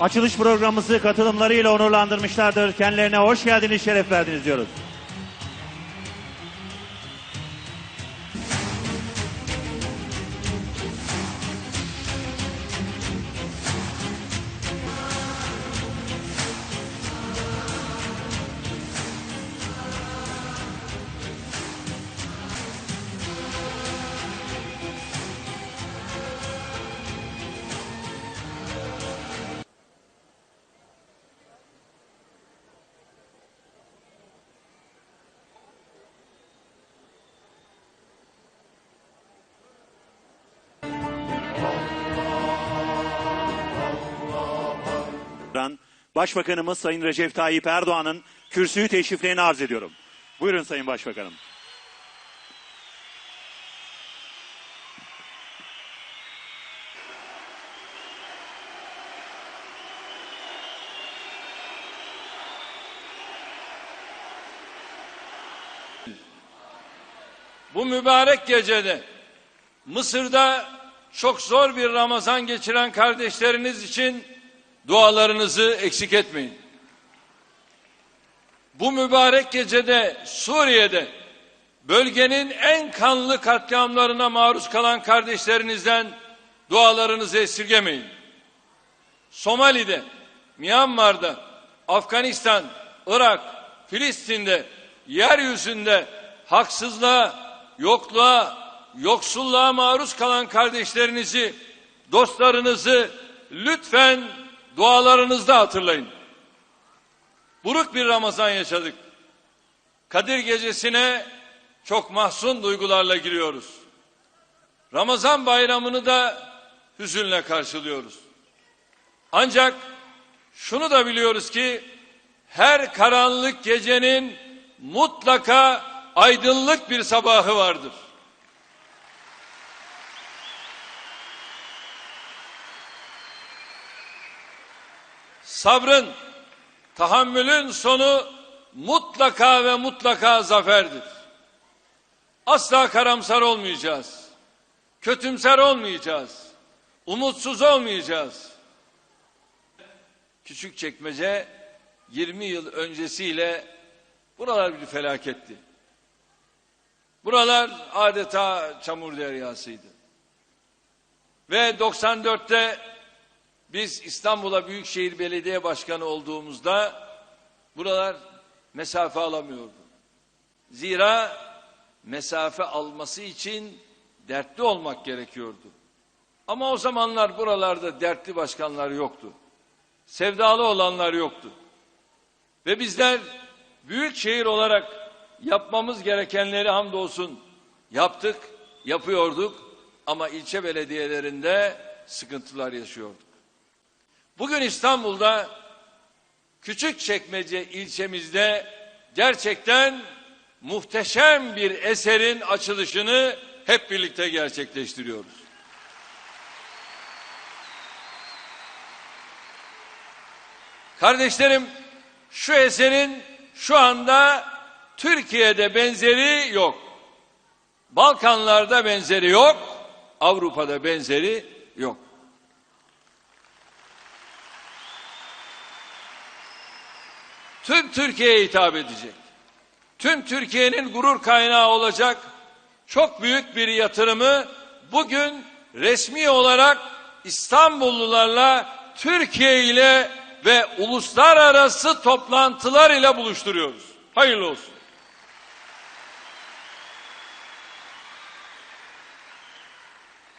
açılış programımızı katılımlarıyla onurlandırmışlardır. Kendilerine hoş geldiniz, şeref verdiniz diyoruz. Başbakanımız Sayın Recep Tayyip Erdoğan'ın kürsüyü teşriflerini arz ediyorum. Buyurun Sayın Başbakanım. Bu mübarek gecede Mısır'da çok zor bir Ramazan geçiren kardeşleriniz için dualarınızı eksik etmeyin. Bu mübarek gecede Suriye'de bölgenin en kanlı katliamlarına maruz kalan kardeşlerinizden dualarınızı esirgemeyin. Somali'de, Myanmar'da, Afganistan, Irak, Filistin'de, yeryüzünde haksızlığa, yokluğa, yoksulluğa maruz kalan kardeşlerinizi, dostlarınızı lütfen dualarınızda hatırlayın. Buruk bir Ramazan yaşadık. Kadir gecesine çok mahzun duygularla giriyoruz. Ramazan bayramını da hüzünle karşılıyoruz. Ancak şunu da biliyoruz ki her karanlık gecenin mutlaka aydınlık bir sabahı vardır. Sabrın, tahammülün sonu mutlaka ve mutlaka zaferdir. Asla karamsar olmayacağız. Kötümser olmayacağız. Umutsuz olmayacağız. Küçük çekmece 20 yıl öncesiyle buralar bir felaketti. Buralar adeta çamur deryasıydı. Ve 94'te biz İstanbul'a Büyükşehir Belediye Başkanı olduğumuzda buralar mesafe alamıyordu. Zira mesafe alması için dertli olmak gerekiyordu. Ama o zamanlar buralarda dertli başkanlar yoktu. Sevdalı olanlar yoktu. Ve bizler büyük şehir olarak yapmamız gerekenleri hamdolsun yaptık, yapıyorduk ama ilçe belediyelerinde sıkıntılar yaşıyorduk. Bugün İstanbul'da Küçükçekmece ilçemizde gerçekten muhteşem bir eserin açılışını hep birlikte gerçekleştiriyoruz. Kardeşlerim şu eserin şu anda Türkiye'de benzeri yok. Balkanlarda benzeri yok. Avrupa'da benzeri yok. Tüm Türkiye'ye hitap edecek. Tüm Türkiye'nin gurur kaynağı olacak çok büyük bir yatırımı bugün resmi olarak İstanbullularla Türkiye ile ve uluslararası toplantılar ile buluşturuyoruz. Hayırlı olsun.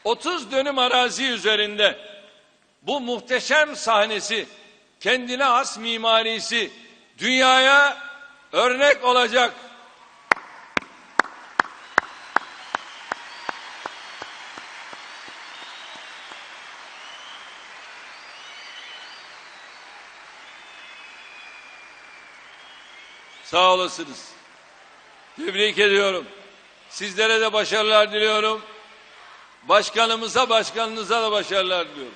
Otuz dönüm arazi üzerinde bu muhteşem sahnesi, kendine has mimarisi dünyaya örnek olacak. Sağ olasınız. Tebrik ediyorum. Sizlere de başarılar diliyorum. Başkanımıza, başkanınıza da başarılar diliyorum.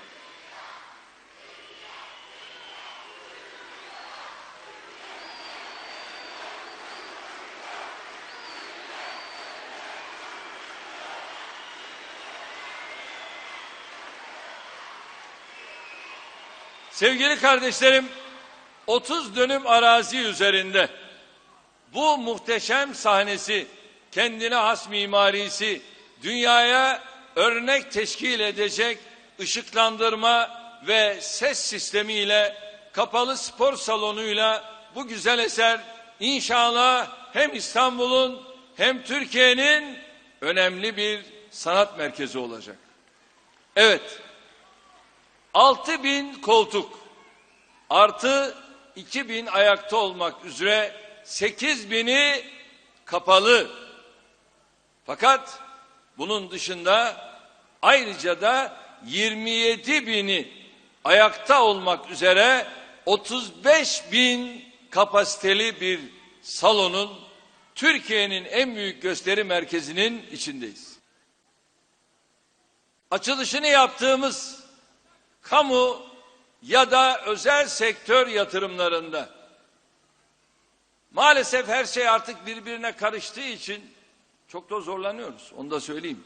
Sevgili kardeşlerim, 30 dönüm arazi üzerinde bu muhteşem sahnesi, kendine has mimarisi, dünyaya örnek teşkil edecek ışıklandırma ve ses sistemiyle, kapalı spor salonuyla bu güzel eser inşallah hem İstanbul'un hem Türkiye'nin önemli bir sanat merkezi olacak. Evet, 6000 koltuk artı 2000 ayakta olmak üzere 8000'i kapalı. Fakat bunun dışında ayrıca da 27 bini ayakta olmak üzere 35 bin kapasiteli bir salonun Türkiye'nin en büyük gösteri merkezinin içindeyiz. Açılışını yaptığımız kamu ya da özel sektör yatırımlarında maalesef her şey artık birbirine karıştığı için çok da zorlanıyoruz. Onu da söyleyeyim.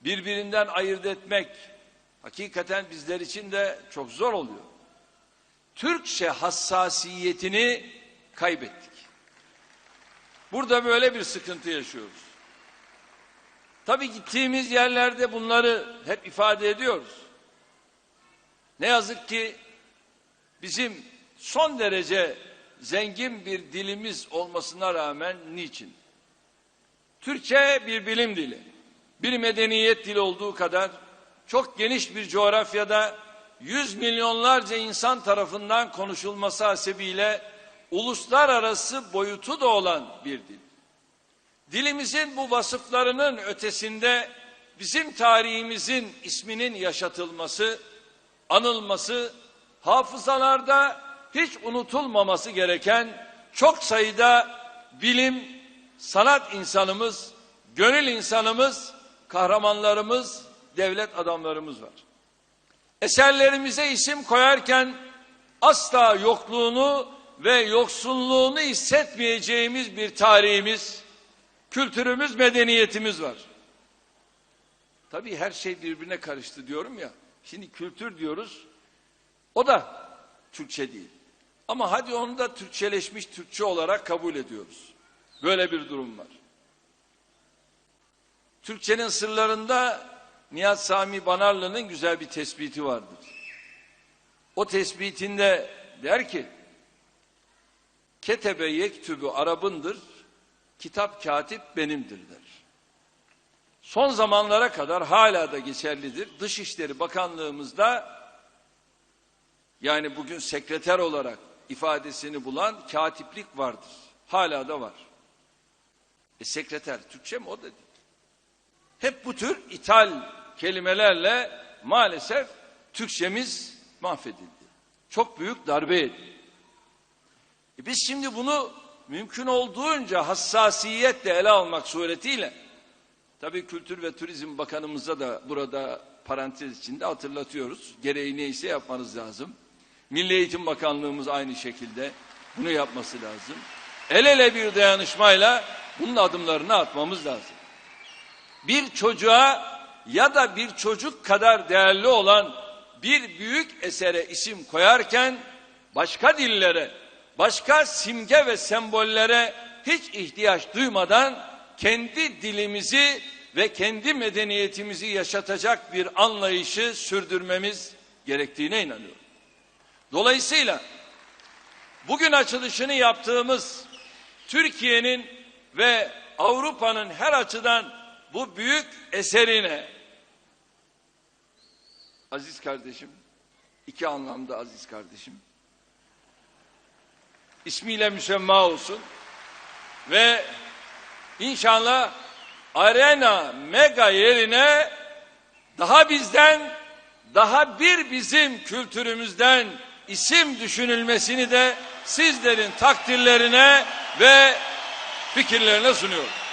Birbirinden ayırt etmek hakikaten bizler için de çok zor oluyor. Türkçe hassasiyetini kaybettik. Burada böyle bir sıkıntı yaşıyoruz. Tabii gittiğimiz yerlerde bunları hep ifade ediyoruz. Ne yazık ki bizim son derece zengin bir dilimiz olmasına rağmen niçin? Türkçe bir bilim dili. Bir medeniyet dili olduğu kadar çok geniş bir coğrafyada yüz milyonlarca insan tarafından konuşulması hasebiyle uluslararası boyutu da olan bir dil. Dilimizin bu vasıflarının ötesinde bizim tarihimizin isminin yaşatılması, anılması, hafızalarda hiç unutulmaması gereken çok sayıda bilim, sanat insanımız, gönül insanımız, kahramanlarımız, devlet adamlarımız var. Eserlerimize isim koyarken asla yokluğunu ve yoksulluğunu hissetmeyeceğimiz bir tarihimiz, kültürümüz, medeniyetimiz var. Tabii her şey birbirine karıştı diyorum ya. Şimdi kültür diyoruz. O da Türkçe değil. Ama hadi onu da Türkçeleşmiş Türkçe olarak kabul ediyoruz. Böyle bir durum var. Türkçenin sırlarında Nihat Sami Banarlı'nın güzel bir tespiti vardır. O tespitinde der ki Ketebe yektübü Arabındır, kitap katip benimdir der. Son zamanlara kadar hala da geçerlidir. Dışişleri Bakanlığımızda yani bugün sekreter olarak ifadesini bulan katiplik vardır. Hala da var. E sekreter Türkçe mi o da değil. Hep bu tür ithal kelimelerle maalesef Türkçemiz mahvedildi. Çok büyük darbe edildi. E biz şimdi bunu mümkün olduğunca hassasiyetle ele almak suretiyle tabii Kültür ve Turizm Bakanımıza da burada parantez içinde hatırlatıyoruz. Gereği neyse yapmanız lazım. Milli Eğitim Bakanlığımız aynı şekilde bunu yapması lazım. El ele bir dayanışmayla bunun adımlarını atmamız lazım. Bir çocuğa ya da bir çocuk kadar değerli olan bir büyük esere isim koyarken başka dillere, başka simge ve sembollere hiç ihtiyaç duymadan kendi dilimizi ve kendi medeniyetimizi yaşatacak bir anlayışı sürdürmemiz gerektiğine inanıyorum. Dolayısıyla bugün açılışını yaptığımız Türkiye'nin ve Avrupa'nın her açıdan bu büyük eserine aziz kardeşim, iki anlamda aziz kardeşim, ismiyle müsemma olsun ve inşallah arena mega yerine daha bizden daha bir bizim kültürümüzden isim düşünülmesini de sizlerin takdirlerine ve fikirlerine sunuyorum.